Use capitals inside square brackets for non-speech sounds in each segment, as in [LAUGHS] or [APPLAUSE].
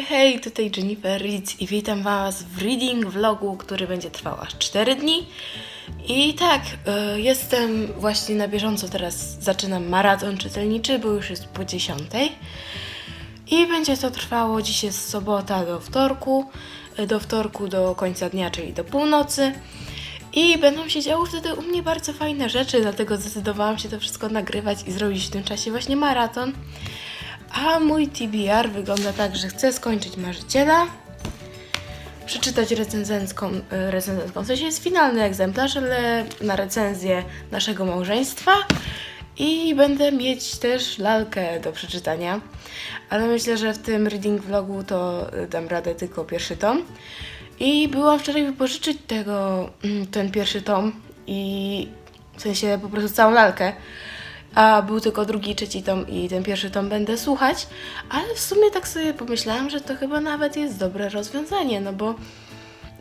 Hej, hej, tutaj Jennifer Ritz i witam Was w reading vlogu, który będzie trwał aż 4 dni. I tak, y, jestem właśnie na bieżąco, teraz zaczynam maraton czytelniczy, bo już jest po 10. I będzie to trwało, dziś jest sobota do wtorku, y, do wtorku do końca dnia, czyli do północy. I będą się działy wtedy u mnie bardzo fajne rzeczy, dlatego zdecydowałam się to wszystko nagrywać i zrobić w tym czasie właśnie maraton. A mój TBR wygląda tak, że chcę skończyć Marzyciela, przeczytać recenzencką, y, recenzencką, w sensie jest finalny egzemplarz, ale na recenzję naszego małżeństwa i będę mieć też lalkę do przeczytania, ale myślę, że w tym reading vlogu to y, dam radę tylko pierwszy tom. I byłam wczoraj wypożyczyć tego, mm, ten pierwszy tom i w sensie po prostu całą lalkę. A był tylko drugi, trzeci tom i ten pierwszy tom będę słuchać, ale w sumie tak sobie pomyślałam, że to chyba nawet jest dobre rozwiązanie, no bo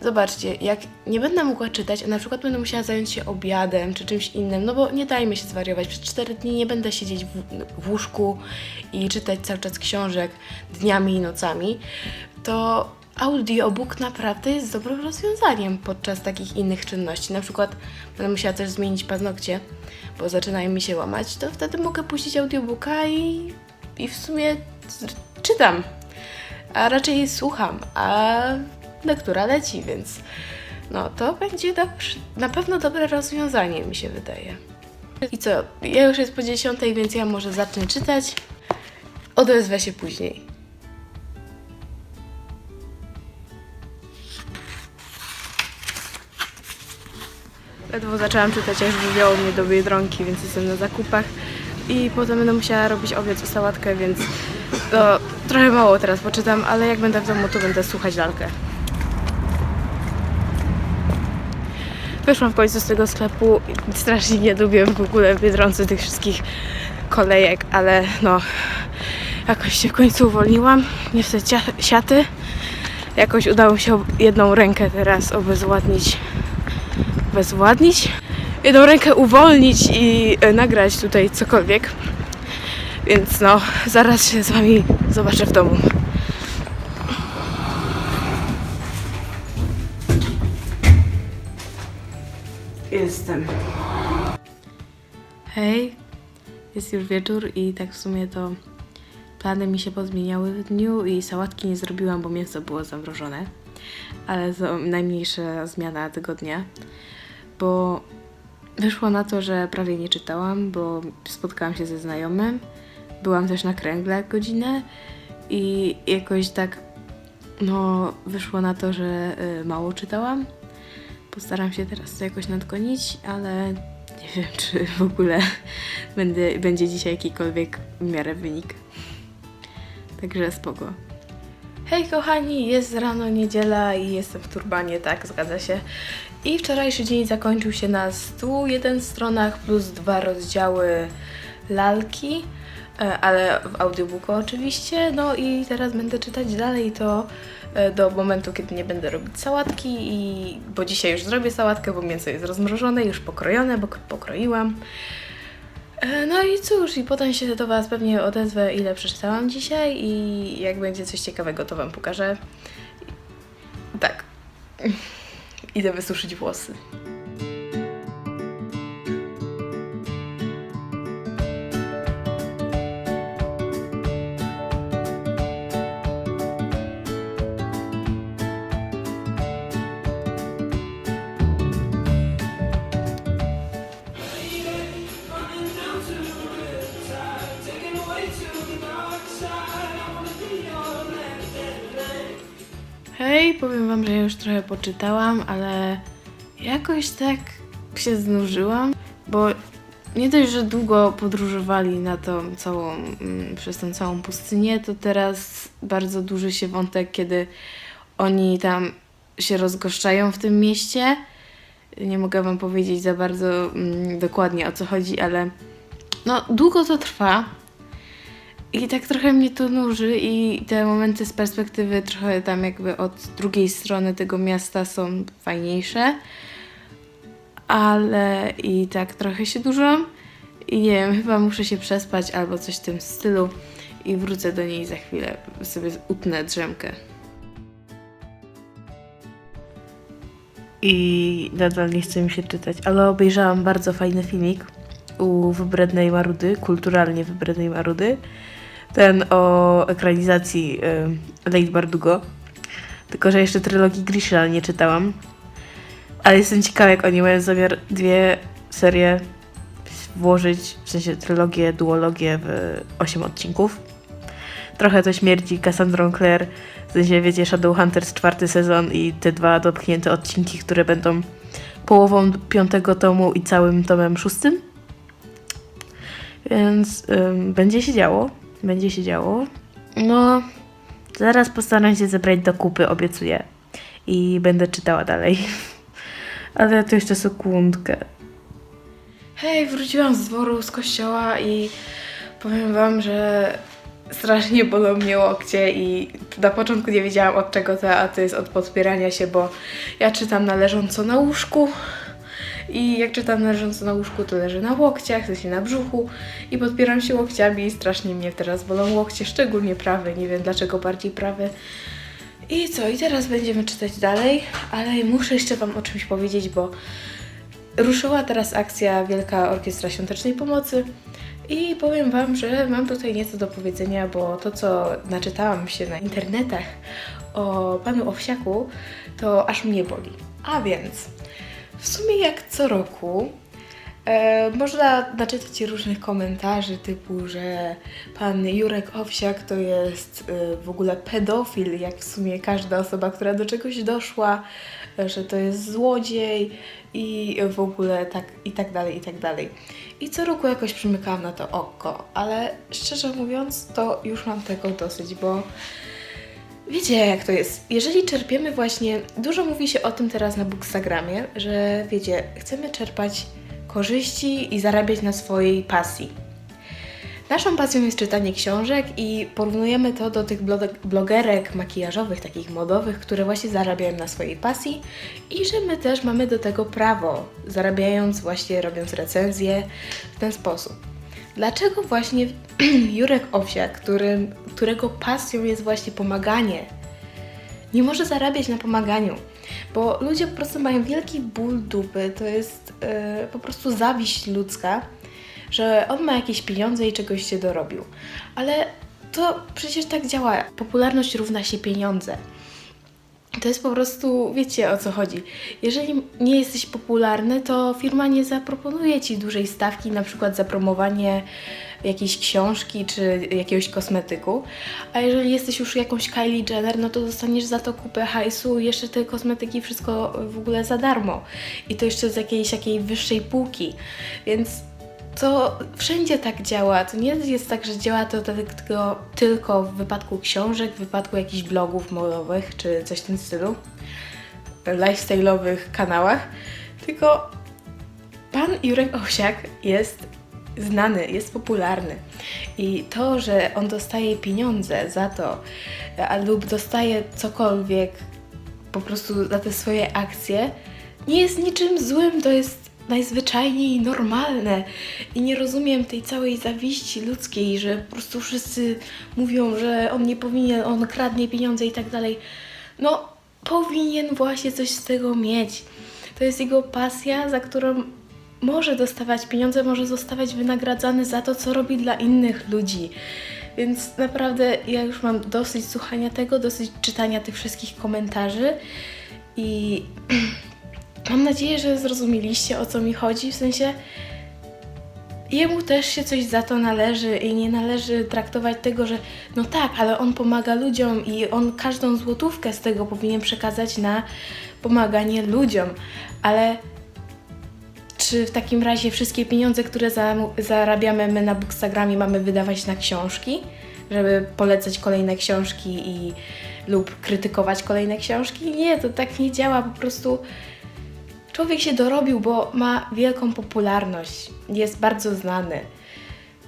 zobaczcie, jak nie będę mogła czytać, a na przykład będę musiała zająć się obiadem czy czymś innym, no bo nie dajmy się zwariować, przez 4 dni nie będę siedzieć w, w łóżku i czytać cały czas książek dniami i nocami, to audiobook naprawdę jest dobrym rozwiązaniem podczas takich innych czynności. Na przykład będę musiała też zmienić paznokcie, bo zaczynają mi się łamać, to wtedy mogę puścić audiobooka i, i w sumie czytam, a raczej słucham, a lektura leci, więc no to będzie na pewno dobre rozwiązanie mi się wydaje. I co, ja już jest po dziesiątej, więc ja może zacznę czytać. Odezwę się później. Ledwo zaczęłam czytać, aż wywiało mnie do Biedronki, więc jestem na zakupach. I potem będę musiała robić obiad i sałatkę, więc trochę mało teraz poczytam, ale jak będę w domu, to będę słuchać lalkę. Wyszłam w końcu z tego sklepu strasznie nie lubię w ogóle w Biedronce tych wszystkich kolejek, ale no jakoś się w końcu uwolniłam. Nie chcę siaty. Jakoś udało mi się jedną rękę teraz obezwładnić bezwładnić, jedną rękę uwolnić i e, nagrać tutaj cokolwiek. Więc no, zaraz się z wami zobaczę w domu. Jestem. Hej, jest już wieczór i tak w sumie to plany mi się pozmieniały w dniu i sałatki nie zrobiłam, bo mięso było zamrożone. Ale to najmniejsza zmiana tego dnia, bo wyszło na to, że prawie nie czytałam, bo spotkałam się ze znajomym. Byłam też na kręgle godzinę i jakoś tak no wyszło na to, że y, mało czytałam. Postaram się teraz to jakoś nadgonić, ale nie [LAUGHS] wiem, czy w ogóle [LAUGHS] będę, będzie dzisiaj jakikolwiek w miarę wynik. Także spoko. Hej kochani, jest rano niedziela i jestem w turbanie, tak, zgadza się. I wczorajszy dzień zakończył się na 101 stronach plus dwa rozdziały lalki, e, ale w audiobooku oczywiście. No i teraz będę czytać dalej to e, do momentu, kiedy nie będę robić sałatki, i, bo dzisiaj już zrobię sałatkę, bo mięso jest rozmrożone, już pokrojone, bo pokroiłam. E, No i cóż, i potem się do Was pewnie odezwę, ile przeczytałam dzisiaj i jak będzie coś ciekawego, to Wam pokażę. Tak. [LAUGHS] Idę wysuszyć włosy. Hej, powiem wam, że ja już trochę poczytałam, ale jakoś tak się znużyłam, bo nie dość, że długo podróżowali na tą całą, mm, przez tą całą pustynię, to teraz bardzo duży się wątek, kiedy oni tam się rozgoszczają w tym mieście. Nie mogę wam powiedzieć za bardzo mm, dokładnie o co chodzi, ale no długo to trwa. I tak trochę mnie to nuży i te momenty z perspektywy trochę tam jakby od drugiej strony tego miasta są fajniejsze. Ale i tak trochę się dużo. I nie wiem, chyba muszę się przespać albo coś w tym stylu. i wrócę do niej za chwilę. Sobie utnę drzemkę. I nadal nie chce mi się czytać, ale obejrzałam bardzo fajny filmik u Wybrednej Marudy, kulturalnie Wybrednej Marudy. Ten o ekranizacji y, Bardugo. Tylko, że jeszcze trylogii Grisha nie czytałam. Ale jestem ciekawa, jak oni mają zamiar dwie serie włożyć, w sensie trylogię, duologię w 8 odcinków. Trochę to śmierci Cassandra Clare, w sensie wiecie Shadowhunters czwarty sezon i te dwa dopchnięte odcinki, które będą połową piątego tomu i całym tomem szóstym. Więc ym, będzie się działo, będzie się działo. No, zaraz postaram się zebrać do kupy, obiecuję. I będę czytała dalej. [LAUGHS] Ale to jeszcze sekundkę. Hej, wróciłam z dworu, z kościoła i powiem wam, że strasznie bolą mnie łokcie i na początku nie wiedziałam od czego to, a to jest od podpierania się, bo ja czytam na leżąco na łóżku i jak czytam na leżąco na łóżku, to leżę na łokciach, w sensie na brzuchu i podpieram się łokciami i strasznie mnie teraz bolą łokcie, szczególnie prawy, nie wiem dlaczego bardziej prawy. I co, i teraz będziemy czytać dalej, ale muszę jeszcze Wam o czymś powiedzieć, bo ruszyła teraz akcja Wielka Orkiestra Świątecznej Pomocy i powiem Wam, że mam tutaj nieco do powiedzenia, bo to, co naczytałam się na internetach o panu Owsiaku, to aż mnie boli. A więc, w sumie jak co roku, e, można naczytać różnych komentarzy typu, że pan Jurek Owsiak to jest e, w ogóle pedofil, jak w sumie każda osoba, która do czegoś doszła, e, że to jest złodziej i w ogóle tak i tak dalej, i tak dalej. I co roku jakoś przymykałam na to oko, ale szczerze mówiąc, to już mam tego dosyć, bo Wiecie, jak to jest. Jeżeli czerpiemy właśnie, dużo mówi się o tym teraz na Bookstagramie, że wiecie, chcemy czerpać korzyści i zarabiać na swojej pasji. Naszą pasją jest czytanie książek i porównujemy to do tych blo- blogerek makijażowych, takich modowych, które właśnie zarabiają na swojej pasji i że my też mamy do tego prawo, zarabiając właśnie, robiąc recenzje w ten sposób. Dlaczego właśnie [CLEARS THROAT] Jurek Owsiak, którym, którego pasją jest właśnie pomaganie, nie może zarabiać na pomaganiu? Bo ludzie po prostu mają wielki ból dupy, to jest yy, po prostu zawiść ludzka, że on ma jakieś pieniądze i czegoś się dorobił. Ale to przecież tak działa. Popularność równa się pieniądze. To jest po prostu, wiecie o co chodzi. Jeżeli nie jesteś popularny, to firma nie zaproponuje ci dużej stawki, na przykład za promowanie jakiejś książki czy jakiegoś kosmetyku. A jeżeli jesteś już jakąś Kylie Jenner, no to dostaniesz za to kupę hajsu jeszcze te kosmetyki wszystko w ogóle za darmo. I to jeszcze z jakiejś jakiej wyższej półki. Więc to wszędzie tak działa. To nie jest tak, że działa to tylko, tylko w wypadku książek, w wypadku jakichś blogów modowych czy coś w tym stylu, lifestyle'owych kanałach, tylko pan Jurek Owsiak jest znany, jest popularny. I to, że on dostaje pieniądze za to, a lub dostaje cokolwiek po prostu za te swoje akcje, nie jest niczym złym, to jest najzwyczajniej normalne. I nie rozumiem tej całej zawiści ludzkiej, że po prostu wszyscy mówią, że on nie powinien, on kradnie pieniądze i tak dalej. No, powinien właśnie coś z tego mieć. To jest jego pasja, za którą może dostawać pieniądze, może zostawać wynagradzany za to, co robi dla innych ludzi. Więc naprawdę ja już mam dosyć słuchania tego, dosyć czytania tych wszystkich komentarzy i [CLEARS THROAT] mam nadzieję, że zrozumieliście o co mi chodzi. W sensie jemu też się coś za to należy i nie należy traktować tego, że no tak, ale on pomaga ludziom i on każdą złotówkę z tego powinien przekazać na pomaganie ludziom. Ale czy w takim razie wszystkie pieniądze, które za, zarabiamy my na Bookstagramie mamy wydawać na książki, żeby polecać kolejne książki i lub krytykować kolejne książki? Nie, to tak nie działa, po prostu człowiek się dorobił, bo ma wielką popularność, jest bardzo znany.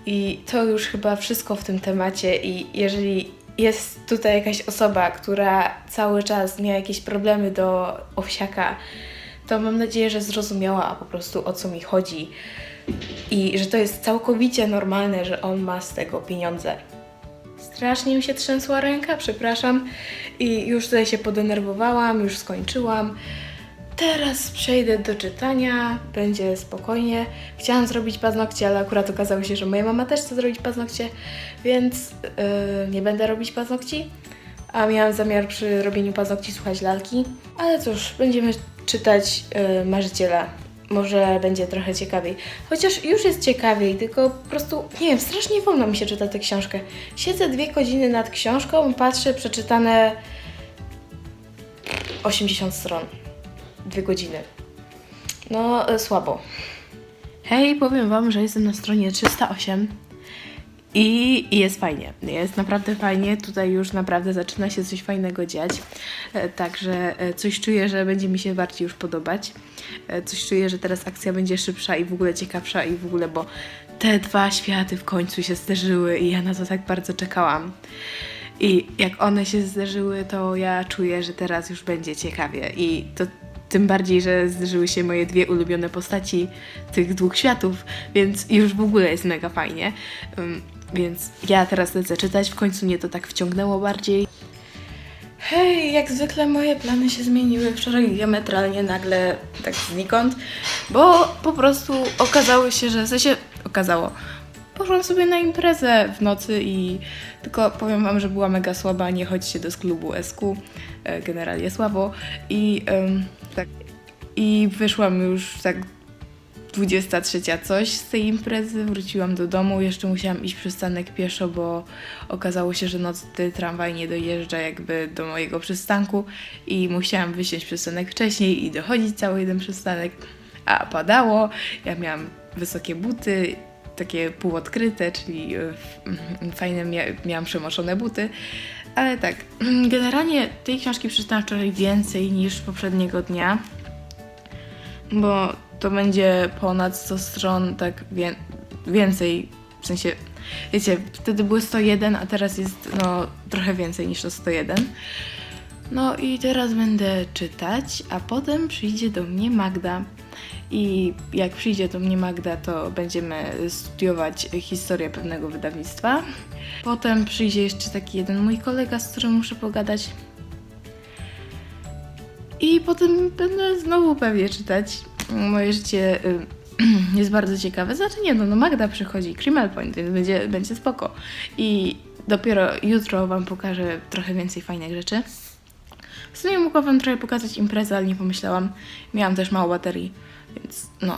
I to już chyba wszystko w tym temacie i jeżeli jest tutaj jakaś osoba, która cały czas miała jakieś problemy do owsiaka, to mam nadzieję, że zrozumiała po prostu o co mi chodzi i że to jest całkowicie normalne, że on ma z tego pieniądze. strasznie mi się trzęsła ręka, przepraszam. I już tutaj się podenerwowałam, już skończyłam. Teraz przejdę do czytania, będzie spokojnie. Chciałam zrobić paznokcie, ale akurat okazało się, że moja mama też chce zrobić paznokcie, więc yy, nie będę robić paznokci. A miałam zamiar przy robieniu paznokci słuchać lalki. Ale cóż, będziemy czytać yy, Marzyciela. Może będzie trochę ciekawiej. Chociaż już jest ciekawiej, tylko po prostu, nie wiem, strasznie wolno mi się czyta tę książkę. Siedzę dwie godziny nad książką, patrzę, przeczytane 80 stron. Dwie godziny. No, e, słabo. Hej, powiem Wam, że jestem na stronie 308 i i jest fajnie. Jest naprawdę fajnie. Tutaj już naprawdę zaczyna się coś fajnego dziać. E, Także e, coś czuję, że będzie mi się bardziej już podobać. Coś czuję, że teraz akcja będzie szybsza i w ogóle ciekawsza i w ogóle, bo te dwa światy w końcu się zderzyły i ja na to tak bardzo czekałam. I jak one się zderzyły, to ja czuję, że teraz już będzie ciekawie. I to tym bardziej, że zderzyły się moje dwie ulubione postaci tych dwóch światów, więc już w ogóle jest mega fajnie. Ym, Więc ja teraz lecę czytać, w końcu mnie to tak wciągnęło bardziej. Hej, jak zwykle moje plany się zmieniły wczoraj diametralnie nagle, tak znikąd, bo po prostu okazało się, że w sensie okazało. Poszłam sobie na imprezę w nocy i tylko powiem wam, że była mega słaba, nie chodźcie do klubu SQ, e, generalnie słabo. I em, tak i wyszłam już tak 23 coś z tej imprezy, wróciłam do domu, jeszcze musiałam iść przystanek pieszo, bo okazało się, że nocny tramwaj nie dojeżdża jakby do mojego przystanku i musiałam wysiąść przystanek wcześniej i dochodzić cały jeden przystanek, a padało, ja miałam wysokie buty, takie półodkryte, czyli e, f- fajne mia- miałam przemoczone buty, ale tak, generalnie tej książki przeczytałam wczoraj więcej niż poprzedniego dnia, bo to będzie ponad 100 stron, tak wie, więcej, w sensie, wiecie, wtedy były 101, a teraz jest no trochę więcej niż to 101. No i teraz będę czytać, a potem przyjdzie do mnie Magda. I jak przyjdzie do mnie Magda, to będziemy studiować historię pewnego wydawnictwa. Potem przyjdzie jeszcze taki jeden mój kolega, z którym muszę pogadać. I potem będę znowu pewnie czytać. Moje życie y, [CLEARS THROAT] jest bardzo ciekawe. Znaczy nie, no, no Magda przychodzi, Criminal Point, więc będzie, będzie spoko. I dopiero jutro Wam pokażę trochę więcej fajnych rzeczy. W sumie mogłam Wam trochę pokazać imprezę, ale nie pomyślałam. Miałam też mało baterii, więc no.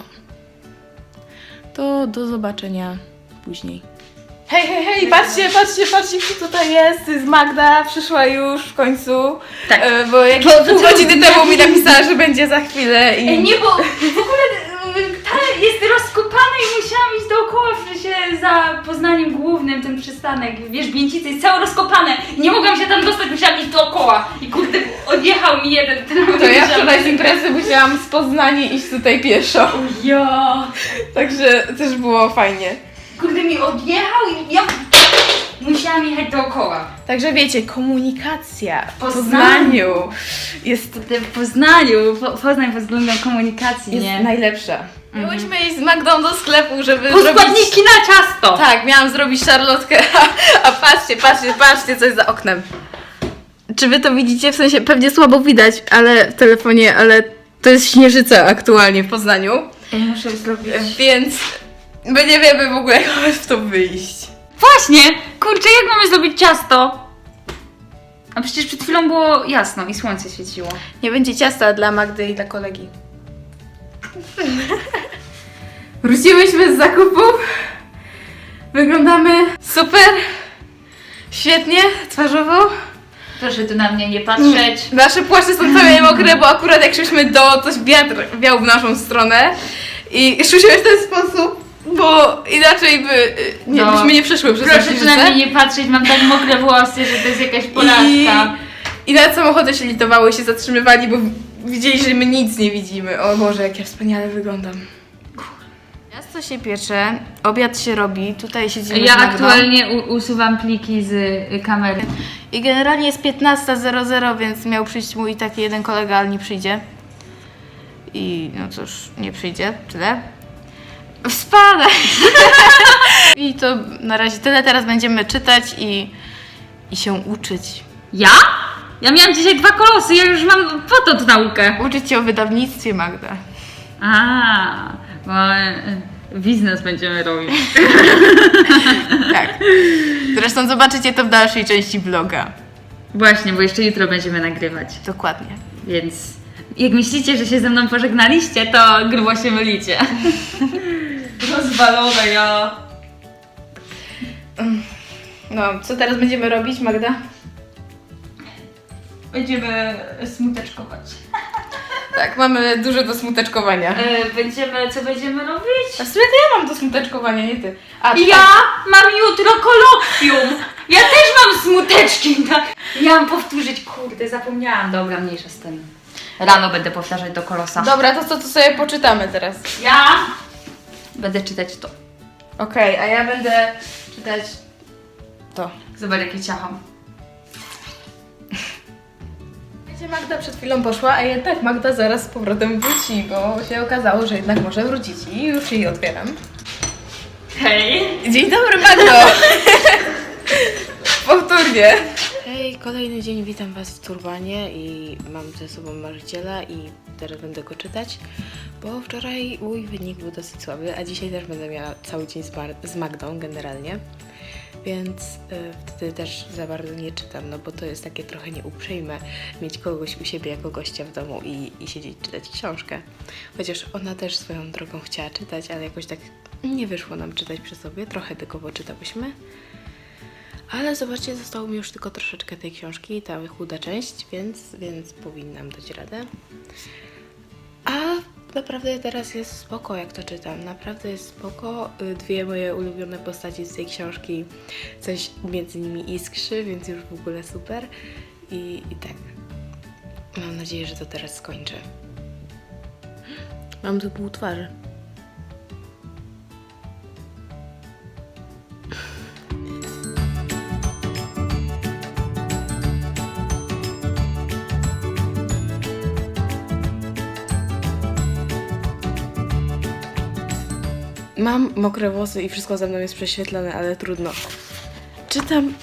To do zobaczenia później. Hej, hej, hej, patrzcie, patrzcie, patrzcie, kto tutaj jest. To jest Magda, przyszła już w końcu. Tak. E, bo jakieś pół godziny temu mi napisała, że będzie za chwilę i... Ej, nie, bo w ogóle jest rozkopana i musiałam iść dookoła w sensie za Poznaniem Głównym, ten przystanek, wiesz, Bieńcicy jest całe rozkopane nie mogłam się tam dostać, musiałam iść dookoła i kurde, odjechał mi jeden tramwaj. To ja wczoraj z imprezy musiałam z Poznania iść tutaj pieszo. Ja, Także też było fajnie. kurde mi odjechał i ja musiałam jechać dookoła. Także wiecie, komunikacja w Poznaniu. Poznaniu jest, w Poznaniu, po, Poznań pod względem komunikacji, jest nie? najlepsza. Miałyśmy iść z Magdą do sklepu, żeby Po zrobić... składniki na ciasto! Tak, miałam zrobić szarlotkę, a, a patrzcie, patrzcie, patrzcie, co jest za oknem. Czy wy to widzicie? W sensie pewnie słabo widać, ale w telefonie, ale to jest śnieżyca aktualnie w Poznaniu. Ja muszę zrobić... Więc my nie wiemy w ogóle, [LAUGHS] jak mamy w to wyjść. Właśnie! Kurczę, jak mamy zrobić ciasto? A przecież przed chwilą było jasno i słońce świeciło. Nie będzie ciasta dla Magdy i dla kolegi. Wróciłyśmy z zakupów. Wyglądamy super. Świetnie, twarzowo. Proszę tu na mnie nie patrzeć. Nasze płaszcze są całe [LAUGHS] mokre, bo akurat jak szliśmy do, coś wiatr wiał w naszą stronę. I szłyśmy w ten sposób, bo inaczej by y, nie, No. byśmy nie przeszły przez Proszę na mnie nie patrzeć, mam tak mokre włosy, że to jest jakaś I, porażka. I nawet samochody się litowały i się zatrzymywali, bo widzieli, że my nic nie widzimy. O Boże, jak ja wspaniale wyglądam. Miasto się piecze, obiad się robi, tutaj siedzimy Ja aktualnie u- usuwam pliki z y, kamery. I generalnie jest 15.00, więc miał przyjść mój taki jeden kolega, ale nie przyjdzie. I no cóż, nie przyjdzie, tyle. Spadaj! [LAUGHS] I to na razie tyle, teraz będziemy czytać i i się uczyć. Ja? Ja miałam dzisiaj dwa kolosy, ja już mam potąd naukę. Uczyć się o wydawnictwie, Magda. A, bo e, biznes będziemy robić. [LAUGHS] Tak. Zresztą zobaczycie to w dalszej części vloga. Właśnie, bo jeszcze jutro będziemy nagrywać. Dokładnie. Więc jak myślicie, że się ze mną pożegnaliście, to grubo się mylicie. [LAUGHS] Rozwalone ja. No, co teraz będziemy robić, Magda? Będziemy smuteczkować. Tak, mamy dużo do smuteczkowania. E, będziemy, co będziemy robić? A w sumie to ja mam do smuteczkowania, nie ty. A, Ja mam jutro kolokwium! Ja też mam smuteczki! Tak? Miałam powtórzyć, kurde, zapomniałam. Dobra, mniejsza z tym. Rano będę powtarzać do kolosa. Dobra, to co to sobie poczytamy teraz? Ja będę czytać to. Okej, a ja będę czytać to. Zobacz, jakie ciacham. Wiecie, Magda przed chwilą poszła, a jednak Magda zaraz z powrotem wróci, bo się okazało, że jednak może wrócić i już jej otwieram. Hej! Dzień dobry, Magdo! [LAUGHS] Powtórnie. Kolejny dzień, witam Was w Turbanie i mam ze sobą marzyciela i teraz będę go czytać, bo wczoraj mój wynik był dosyć słaby, a dzisiaj też będę miała cały dzień z, Mar- z Magdą generalnie, więc y, wtedy też za bardzo nie czytam, no bo to jest takie trochę nieuprzejme mieć kogoś u siebie jako gościa w domu i, i siedzieć czytać książkę. Chociaż ona też swoją drogą chciała czytać, ale jakoś tak nie wyszło nam czytać przy sobie, trochę tylko poczytałyśmy. Ale zobaczcie, zostało mi już tylko troszeczkę tej książki, ta chuda część, więc, więc powinnam dać radę. A naprawdę teraz jest spoko, jak to czytam. Naprawdę jest spoko. Y, Dwie moje ulubione postaci z tej książki, coś między nimi iskrzy, więc już w ogóle super. I, i tak. Mam nadzieję, że to teraz skończę. Mam tu pół twarzy. Mam mokre włosy i wszystko ze mną jest prześwietlone, ale trudno. Czytam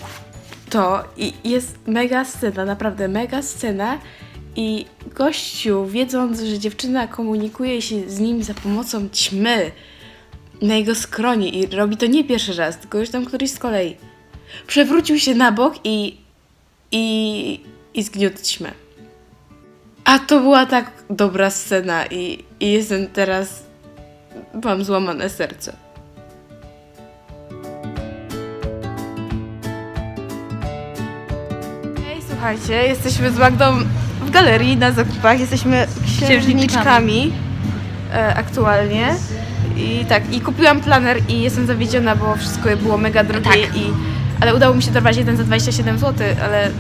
to i jest mega scena, naprawdę mega scena. I gościu, wiedząc, że dziewczyna komunikuje się z nim za pomocą ćmy na jego skronie i robi to nie pierwszy raz, tylko już tam któryś z kolei, przewrócił się na bok i. i. i zgniótł ćmę. A to była tak dobra scena i, i jestem teraz Mam złamane serce. Hej, słuchajcie, jesteśmy z Magdą w galerii na zakupach. Jesteśmy księżniczkami e, aktualnie. I tak, i kupiłam planer i jestem zawiedziona, bo wszystko było mega drogie Tak. i ale udało mi się dorwać jeden za 27 zł, ale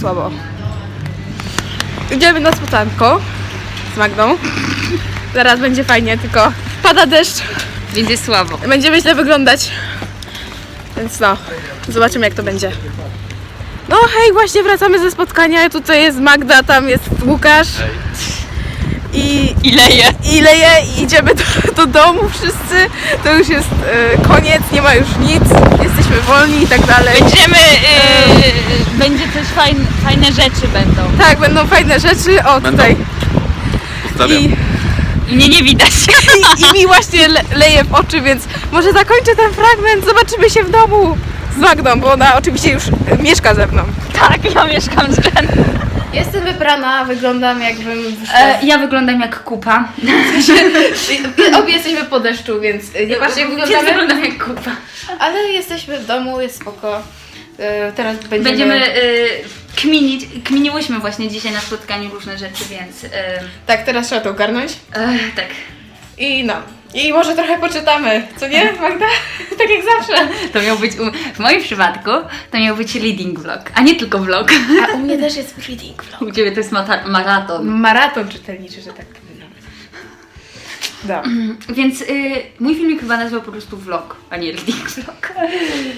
słabo. Idziemy na spotanko z Magdą. Zaraz będzie fajnie, tylko pada deszcz, Będzie słabo. będziemy źle wyglądać. Więc no, zobaczymy jak to będzie. No hej, właśnie wracamy ze spotkania. Tutaj jest Magda, tam jest Łukasz. I, I leje. i leje i idziemy do, do domu wszyscy. To już jest e, koniec, nie ma już nic. Jesteśmy wolni i tak dalej. Będziemy, yy, będzie coś fajne, fajne rzeczy będą. Tak, będą fajne rzeczy. O, Będą. tutaj. Pozdrawiam. I, I mnie nie widać. i, I mi właśnie le, leje w oczy, więc może zakończę ten fragment. Zobaczymy się w domu z Magdą, bo ona oczywiście już e, mieszka ze mną. tak, ja mieszkam z Jen. Jestem wybrana, wyglądam jakbym wyszła. E, ja wyglądam jak kupa. [LAUGHS] Obie jesteśmy po deszczu, więc e, nie patrzcie jak wyglądamy. wyglądam jak kupa. Ale jesteśmy w domu, jest spoko. E, Teraz będziemy... Będziemy y, kminić, kminiłyśmy właśnie dzisiaj na spotkaniu różne rzeczy, więc y, Tak, teraz trzeba to ogarnąć. tak. I no. I może trochę poczytamy, co nie, [LAUGHS] Magda? [LAUGHS] tak jak zawsze. To miał być, u, w moim przypadku, to miał być reading vlog, a nie tylko vlog. A u mnie też jest reading vlog. U Ciebie to jest mata- maraton. Maraton czytelniczy, że tak powiem. Da. Więc y, mój filmik chyba nazywał po prostu vlog, a nie reading vlog.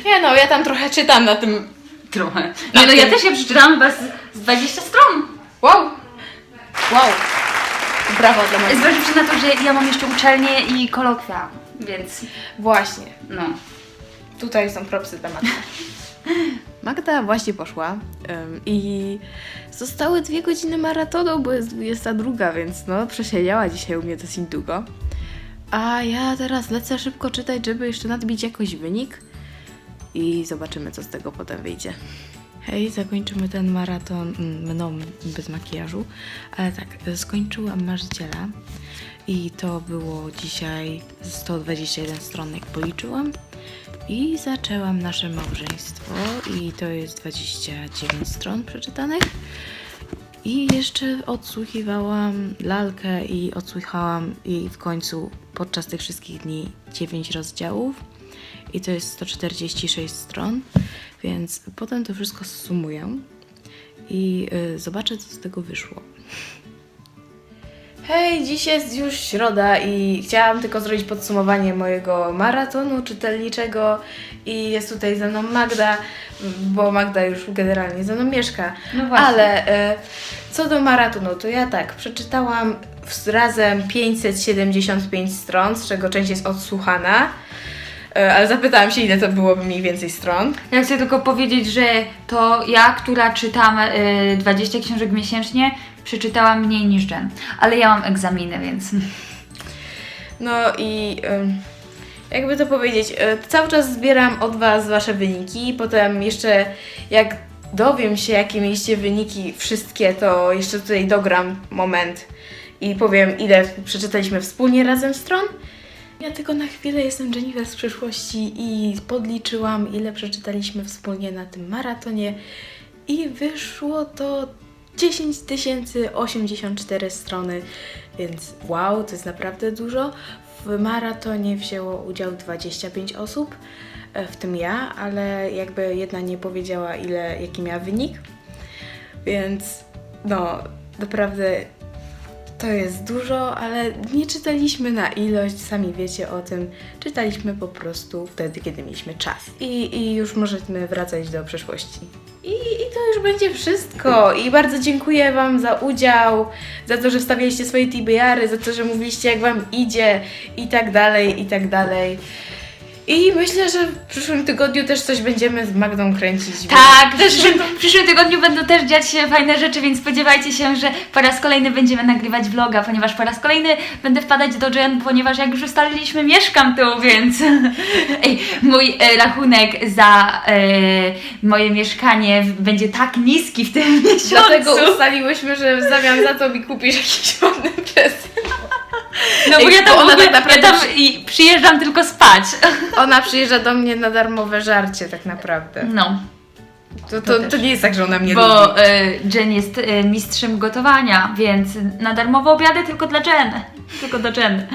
Nie no, ja tam trochę czytam na tym. Trochę. Nie no, ja też ja przeczytałam chyba z, z 20 stron. Wow! Wow! Brawo dla mnie. Zważywszy na to, że ja mam jeszcze uczelnię i kolokwia, więc Właśnie. no. Tutaj są propsy dla [LAUGHS] Magdy. Magda właśnie poszła em, i zostały dwie godziny maratonu, bo jest 22, więc no przesiedziała dzisiaj u mnie dosyć długo. A ja teraz lecę szybko czytać, żeby jeszcze nadbić jakoś wynik i zobaczymy, co z tego potem wyjdzie. Hej, zakończymy ten maraton mm, mną bez makijażu, ale tak, skończyłam marzyciela i to było dzisiaj 121 stron, jak policzyłam. I zaczęłam nasze małżeństwo i to jest 29 stron przeczytanych. I jeszcze odsłuchiwałam lalkę i odsłuchałam jej w końcu podczas tych wszystkich dni 9 rozdziałów. I to jest 146 stron, więc potem to wszystko sumuję i y, zobaczę, co z tego wyszło. Hej, dziś jest już środa i chciałam tylko zrobić podsumowanie mojego maratonu czytelniczego i jest tutaj ze mną Magda, bo Magda już generalnie ze mną mieszka. No właśnie. Ale e, co do maratonu, to ja tak, przeczytałam razem 575 stron, z czego część jest odsłuchana. E, ale zapytałam się, ile to byłoby mniej więcej stron. Ja chcę tylko powiedzieć, że to ja, która czytam y, 20 książek miesięcznie, przeczytałam mniej niż Jen. Ale ja mam egzaminy, więc... No i jakby to powiedzieć, y, cały czas zbieram od Was Wasze wyniki, potem jeszcze jak dowiem się, jakie mieliście wyniki wszystkie, to jeszcze tutaj dogram moment i powiem, ile przeczytaliśmy wspólnie razem stron. Ja tylko na chwilę jestem Jennifer z przyszłości i podliczyłam, ile przeczytaliśmy wspólnie na tym maratonie i wyszło to 10 084 strony, więc wow, to jest naprawdę dużo. W maratonie wzięło udział 25 osób, e, w tym ja, ale jakby jedna nie powiedziała, ile, jaki miała wynik. Więc no, naprawdę to jest dużo, ale nie czytaliśmy na ilość, sami wiecie o tym. Czytaliśmy po prostu wtedy, kiedy mieliśmy czas. I, i już możemy wracać do przeszłości. I, I to już będzie wszystko. I bardzo dziękuję Wam za udział, za to, że wstawialiście swoje TBR-y, za to, że mówiliście, jak Wam idzie i tak dalej, i tak dalej. I myślę, że w przyszłym tygodniu też coś będziemy z Magdą kręcić. Tak, w przyszłym, w przyszłym tygodniu będą też dziać się fajne rzeczy, więc spodziewajcie się, że po raz kolejny będziemy nagrywać vloga, ponieważ po raz kolejny będę wpadać do Jen, ponieważ jak już ustaliliśmy, mieszkam tu, więc [LAUGHS] Ej, mój e, rachunek za e, moje mieszkanie będzie tak niski w tym [LAUGHS] miesiącu. Dlatego ustaliłyśmy, że w zamian za to mi kupisz jakiś ładny prezent. No bo Ej, ja tam, bo ona ogóle, tak naprawdę ja tam i przyjeżdżam tylko spać. [LAUGHS] Ona przyjeżdża do mnie na darmowe żarcie tak naprawdę. No, To, To to nie jest tak, że ona mnie bo lubi. e, Jen jest e, mistrzem gotowania, więc na darmowe obiady tylko dla Jen. Tylko dla Jen.